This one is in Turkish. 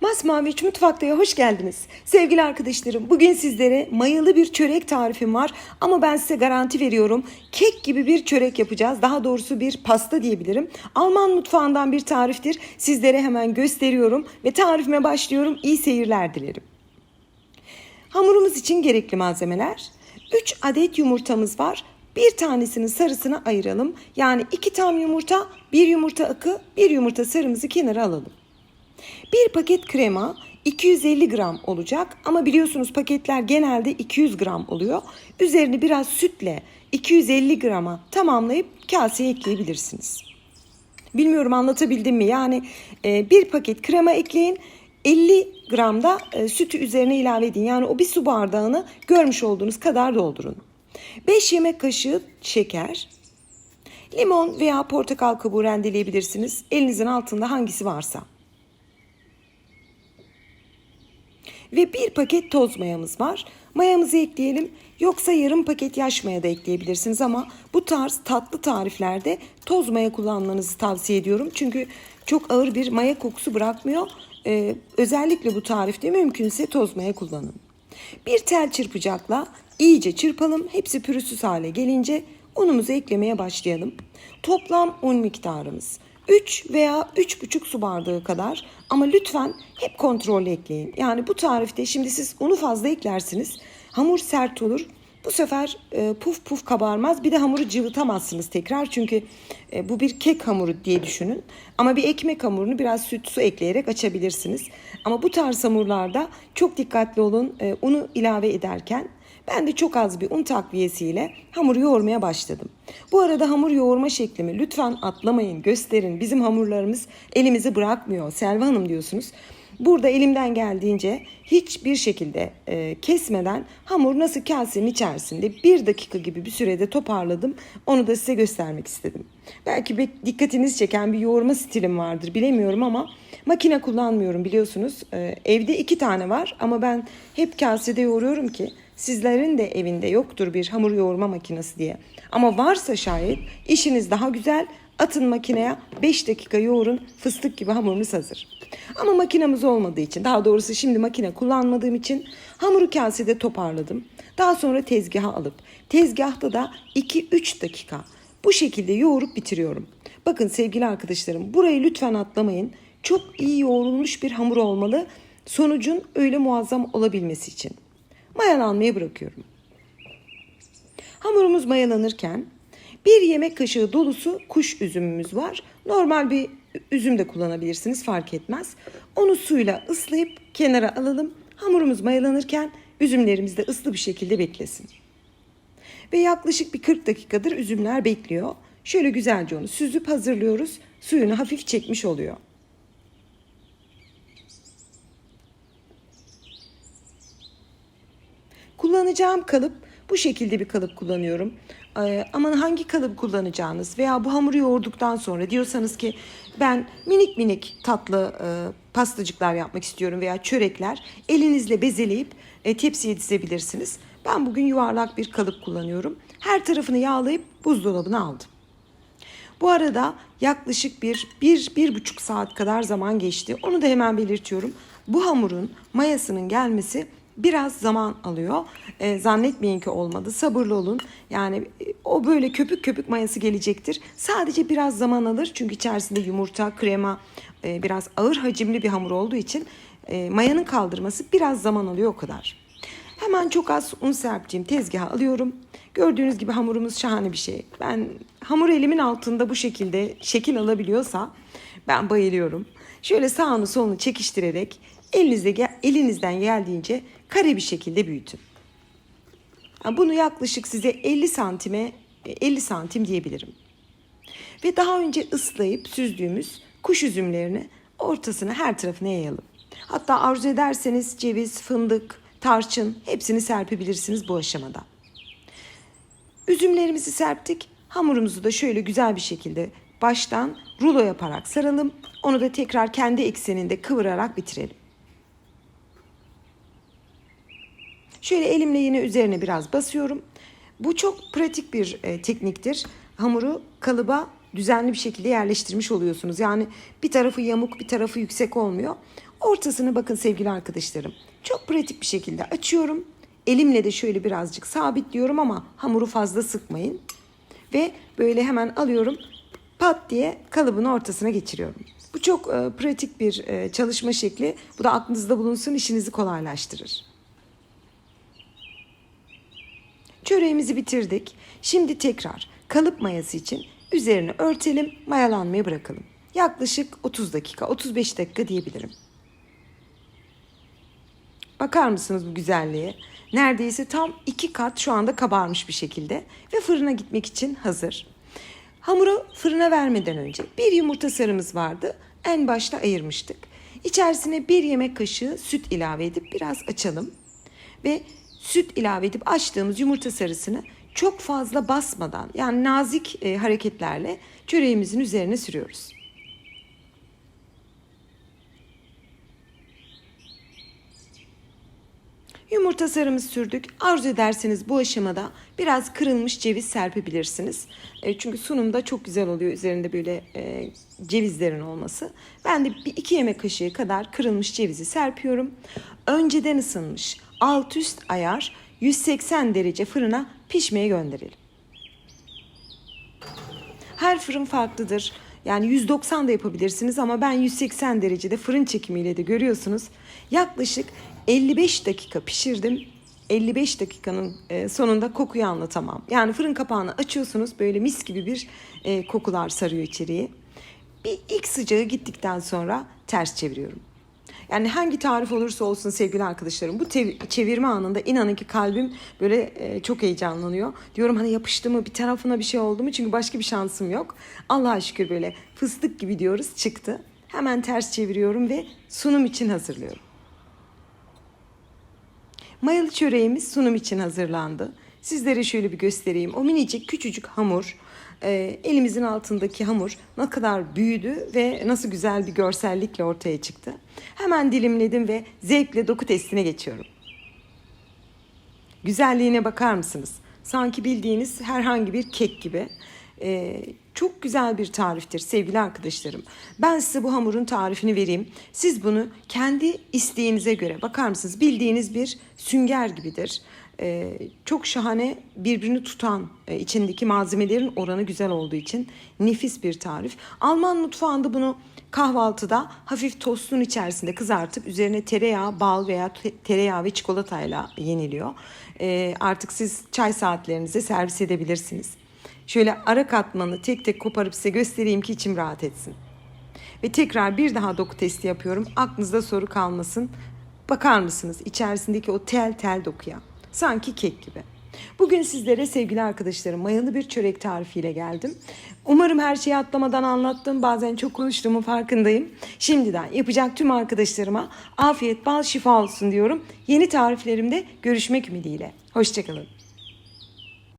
Masmavi Üç Mutfakta'ya hoş geldiniz. Sevgili arkadaşlarım bugün sizlere mayalı bir çörek tarifim var. Ama ben size garanti veriyorum kek gibi bir çörek yapacağız. Daha doğrusu bir pasta diyebilirim. Alman mutfağından bir tariftir. Sizlere hemen gösteriyorum ve tarifime başlıyorum. İyi seyirler dilerim. Hamurumuz için gerekli malzemeler. 3 adet yumurtamız var. Bir tanesinin sarısını ayıralım. Yani iki tam yumurta, bir yumurta akı, bir yumurta sarımızı kenara alalım. Bir paket krema 250 gram olacak ama biliyorsunuz paketler genelde 200 gram oluyor. Üzerini biraz sütle 250 grama tamamlayıp kaseye ekleyebilirsiniz. Bilmiyorum anlatabildim mi? Yani e, bir paket krema ekleyin 50 gram da e, sütü üzerine ilave edin. Yani o bir su bardağını görmüş olduğunuz kadar doldurun. 5 yemek kaşığı şeker, limon veya portakal kabuğu rendeleyebilirsiniz. Elinizin altında hangisi varsa. Ve bir paket toz mayamız var. Mayamızı ekleyelim. Yoksa yarım paket yaş maya da ekleyebilirsiniz ama bu tarz tatlı tariflerde toz maya kullanmanızı tavsiye ediyorum. Çünkü çok ağır bir maya kokusu bırakmıyor. Ee, özellikle bu tarifte mümkünse toz maya kullanın. Bir tel çırpacakla iyice çırpalım. Hepsi pürüzsüz hale gelince unumuzu eklemeye başlayalım. Toplam un miktarımız 3 veya 3,5 su bardağı kadar ama lütfen hep kontrollü ekleyin. Yani bu tarifte şimdi siz unu fazla eklersiniz. Hamur sert olur. Bu sefer e, puf puf kabarmaz. Bir de hamuru cıvıtamazsınız tekrar. Çünkü e, bu bir kek hamuru diye düşünün. Ama bir ekmek hamurunu biraz süt su ekleyerek açabilirsiniz. Ama bu tarz hamurlarda çok dikkatli olun e, unu ilave ederken. Ben de çok az bir un takviyesiyle hamuru yoğurmaya başladım. Bu arada hamur yoğurma şeklimi lütfen atlamayın, gösterin. Bizim hamurlarımız elimizi bırakmıyor. Selva Hanım diyorsunuz. Burada elimden geldiğince hiçbir şekilde e, kesmeden hamur nasıl kasenin içerisinde bir dakika gibi bir sürede toparladım. Onu da size göstermek istedim. Belki bir dikkatinizi çeken bir yoğurma stilim vardır bilemiyorum ama makine kullanmıyorum biliyorsunuz. E, evde iki tane var ama ben hep kasede yoğuruyorum ki sizlerin de evinde yoktur bir hamur yoğurma makinesi diye. Ama varsa şayet işiniz daha güzel atın makineye 5 dakika yoğurun fıstık gibi hamurunuz hazır. Ama makinamız olmadığı için daha doğrusu şimdi makine kullanmadığım için hamuru kasede toparladım. Daha sonra tezgaha alıp tezgahta da 2-3 dakika bu şekilde yoğurup bitiriyorum. Bakın sevgili arkadaşlarım burayı lütfen atlamayın. Çok iyi yoğrulmuş bir hamur olmalı sonucun öyle muazzam olabilmesi için. Mayalanmaya bırakıyorum. Hamurumuz mayalanırken bir yemek kaşığı dolusu kuş üzümümüz var. Normal bir üzüm de kullanabilirsiniz fark etmez. Onu suyla ıslayıp kenara alalım. Hamurumuz mayalanırken üzümlerimiz de ıslı bir şekilde beklesin. Ve yaklaşık bir 40 dakikadır üzümler bekliyor. Şöyle güzelce onu süzüp hazırlıyoruz. Suyunu hafif çekmiş oluyor. Kullanacağım kalıp bu şekilde bir kalıp kullanıyorum. Ee, aman hangi kalıp kullanacağınız veya bu hamuru yoğurduktan sonra diyorsanız ki ben minik minik tatlı e, pastacıklar yapmak istiyorum veya çörekler elinizle bezeleyip e, tepsiye dizebilirsiniz. Ben bugün yuvarlak bir kalıp kullanıyorum. Her tarafını yağlayıp buzdolabına aldım. Bu arada yaklaşık bir, bir, bir buçuk saat kadar zaman geçti. Onu da hemen belirtiyorum. Bu hamurun mayasının gelmesi biraz zaman alıyor. E, zannetmeyin ki olmadı. Sabırlı olun. Yani e, o böyle köpük köpük mayası gelecektir. Sadece biraz zaman alır. Çünkü içerisinde yumurta, krema, e, biraz ağır hacimli bir hamur olduğu için e, mayanın kaldırması biraz zaman alıyor o kadar. Hemen çok az un serptiğim tezgaha alıyorum. Gördüğünüz gibi hamurumuz şahane bir şey. Ben hamur elimin altında bu şekilde şekil alabiliyorsa ben bayılıyorum. Şöyle sağını solunu çekiştirerek elinizde elinizden geldiğince kare bir şekilde büyütün. Bunu yaklaşık size 50 santime 50 santim diyebilirim. Ve daha önce ıslayıp süzdüğümüz kuş üzümlerini ortasına her tarafına yayalım. Hatta arzu ederseniz ceviz, fındık, tarçın hepsini serpebilirsiniz bu aşamada. Üzümlerimizi serptik. Hamurumuzu da şöyle güzel bir şekilde baştan rulo yaparak saralım. Onu da tekrar kendi ekseninde kıvırarak bitirelim. Şöyle elimle yine üzerine biraz basıyorum. Bu çok pratik bir e, tekniktir. Hamuru kalıba düzenli bir şekilde yerleştirmiş oluyorsunuz. Yani bir tarafı yamuk bir tarafı yüksek olmuyor. Ortasını bakın sevgili arkadaşlarım. Çok pratik bir şekilde açıyorum. Elimle de şöyle birazcık sabitliyorum ama hamuru fazla sıkmayın. Ve böyle hemen alıyorum pat diye kalıbın ortasına geçiriyorum. Bu çok e, pratik bir e, çalışma şekli. Bu da aklınızda bulunsun işinizi kolaylaştırır. Çöreğimizi bitirdik. Şimdi tekrar kalıp mayası için üzerine örtelim, mayalanmaya bırakalım. Yaklaşık 30 dakika, 35 dakika diyebilirim. Bakar mısınız bu güzelliğe? Neredeyse tam iki kat şu anda kabarmış bir şekilde ve fırına gitmek için hazır. Hamuru fırına vermeden önce bir yumurta sarımız vardı. En başta ayırmıştık. İçerisine bir yemek kaşığı süt ilave edip biraz açalım. Ve süt ilave edip açtığımız yumurta sarısını çok fazla basmadan yani nazik e, hareketlerle çöreğimizin üzerine sürüyoruz. Yumurta sarımız sürdük. Arzu ederseniz bu aşamada biraz kırılmış ceviz serpebilirsiniz. E, çünkü sunumda çok güzel oluyor üzerinde böyle e, cevizlerin olması. Ben de bir iki yemek kaşığı kadar kırılmış cevizi serpiyorum. Önceden ısınmış alt üst ayar 180 derece fırına pişmeye gönderelim. Her fırın farklıdır. Yani 190 da yapabilirsiniz ama ben 180 derecede fırın çekimiyle de görüyorsunuz. Yaklaşık 55 dakika pişirdim. 55 dakikanın e, sonunda kokuyu anlatamam. Yani fırın kapağını açıyorsunuz böyle mis gibi bir e, kokular sarıyor içeriği. Bir ilk sıcağı gittikten sonra ters çeviriyorum. Yani hangi tarif olursa olsun sevgili arkadaşlarım bu çevirme anında inanın ki kalbim böyle e, çok heyecanlanıyor. Diyorum hani yapıştı mı bir tarafına bir şey oldu mu çünkü başka bir şansım yok. Allah'a şükür böyle fıstık gibi diyoruz çıktı. Hemen ters çeviriyorum ve sunum için hazırlıyorum. Mayalı çöreğimiz sunum için hazırlandı. Sizlere şöyle bir göstereyim. O minicik küçücük hamur, e, elimizin altındaki hamur ne kadar büyüdü ve nasıl güzel bir görsellikle ortaya çıktı. Hemen dilimledim ve zevkle doku testine geçiyorum. Güzelliğine bakar mısınız? Sanki bildiğiniz herhangi bir kek gibi. Ee, çok güzel bir tariftir sevgili arkadaşlarım. Ben size bu hamurun tarifini vereyim. Siz bunu kendi isteğinize göre bakar mısınız? Bildiğiniz bir sünger gibidir. Ee, çok şahane birbirini tutan e, içindeki malzemelerin oranı güzel olduğu için nefis bir tarif. Alman mutfağında bunu kahvaltıda hafif tostun içerisinde kızartıp üzerine tereyağı, bal veya te- tereyağı ve çikolatayla yeniliyor. Ee, artık siz çay saatlerinize servis edebilirsiniz. Şöyle ara katmanı tek tek koparıp size göstereyim ki içim rahat etsin. Ve tekrar bir daha doku testi yapıyorum. Aklınızda soru kalmasın. Bakar mısınız içerisindeki o tel tel dokuya? Sanki kek gibi. Bugün sizlere sevgili arkadaşlarım mayalı bir çörek tarifiyle geldim. Umarım her şeyi atlamadan anlattım. Bazen çok konuştuğumun farkındayım. Şimdiden yapacak tüm arkadaşlarıma afiyet bal şifa olsun diyorum. Yeni tariflerimde görüşmek ümidiyle. Hoşçakalın.